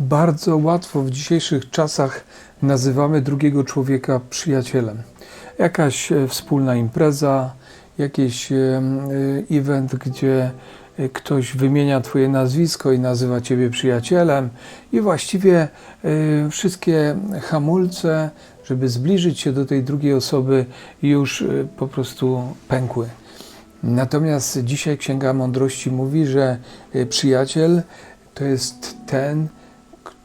Bardzo łatwo w dzisiejszych czasach nazywamy drugiego człowieka przyjacielem. Jakaś e, wspólna impreza, jakiś e, e, event, gdzie ktoś wymienia Twoje nazwisko i nazywa Ciebie przyjacielem, i właściwie wszystkie hamulce, żeby zbliżyć się do tej drugiej osoby, już po prostu pękły. Natomiast dzisiaj Księga Mądrości mówi, że przyjaciel to jest ten,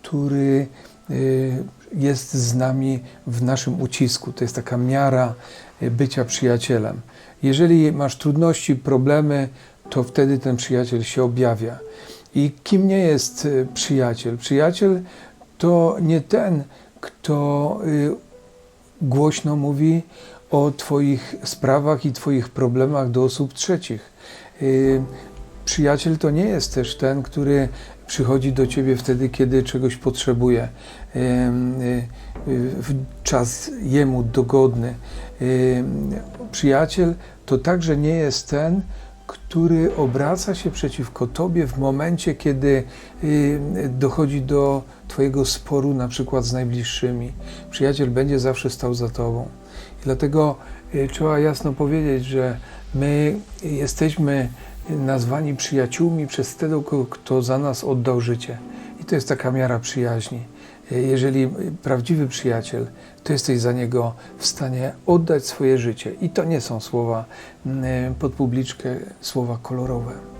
który y, jest z nami w naszym ucisku. To jest taka miara y, bycia przyjacielem. Jeżeli masz trudności, problemy, to wtedy ten przyjaciel się objawia. I kim nie jest y, przyjaciel? Przyjaciel to nie ten, kto głośno mówi o Twoich sprawach i Twoich problemach do osób trzecich. Przyjaciel to nie jest też ten, który przychodzi do ciebie wtedy, kiedy czegoś potrzebuje, y, w czas jemu dogodny. Przyjaciel to także nie jest ten, który obraca się przeciwko tobie w momencie, kiedy y, dochodzi do twojego sporu, na przykład z najbliższymi. Przyjaciel będzie zawsze stał za tobą. Dlatego y, trzeba jasno powiedzieć, że my jesteśmy nazwani przyjaciółmi przez tego, kto za nas oddał życie. I to jest taka miara przyjaźni. Jeżeli prawdziwy przyjaciel, to jesteś za niego w stanie oddać swoje życie. I to nie są słowa mm, pod publiczkę, słowa kolorowe.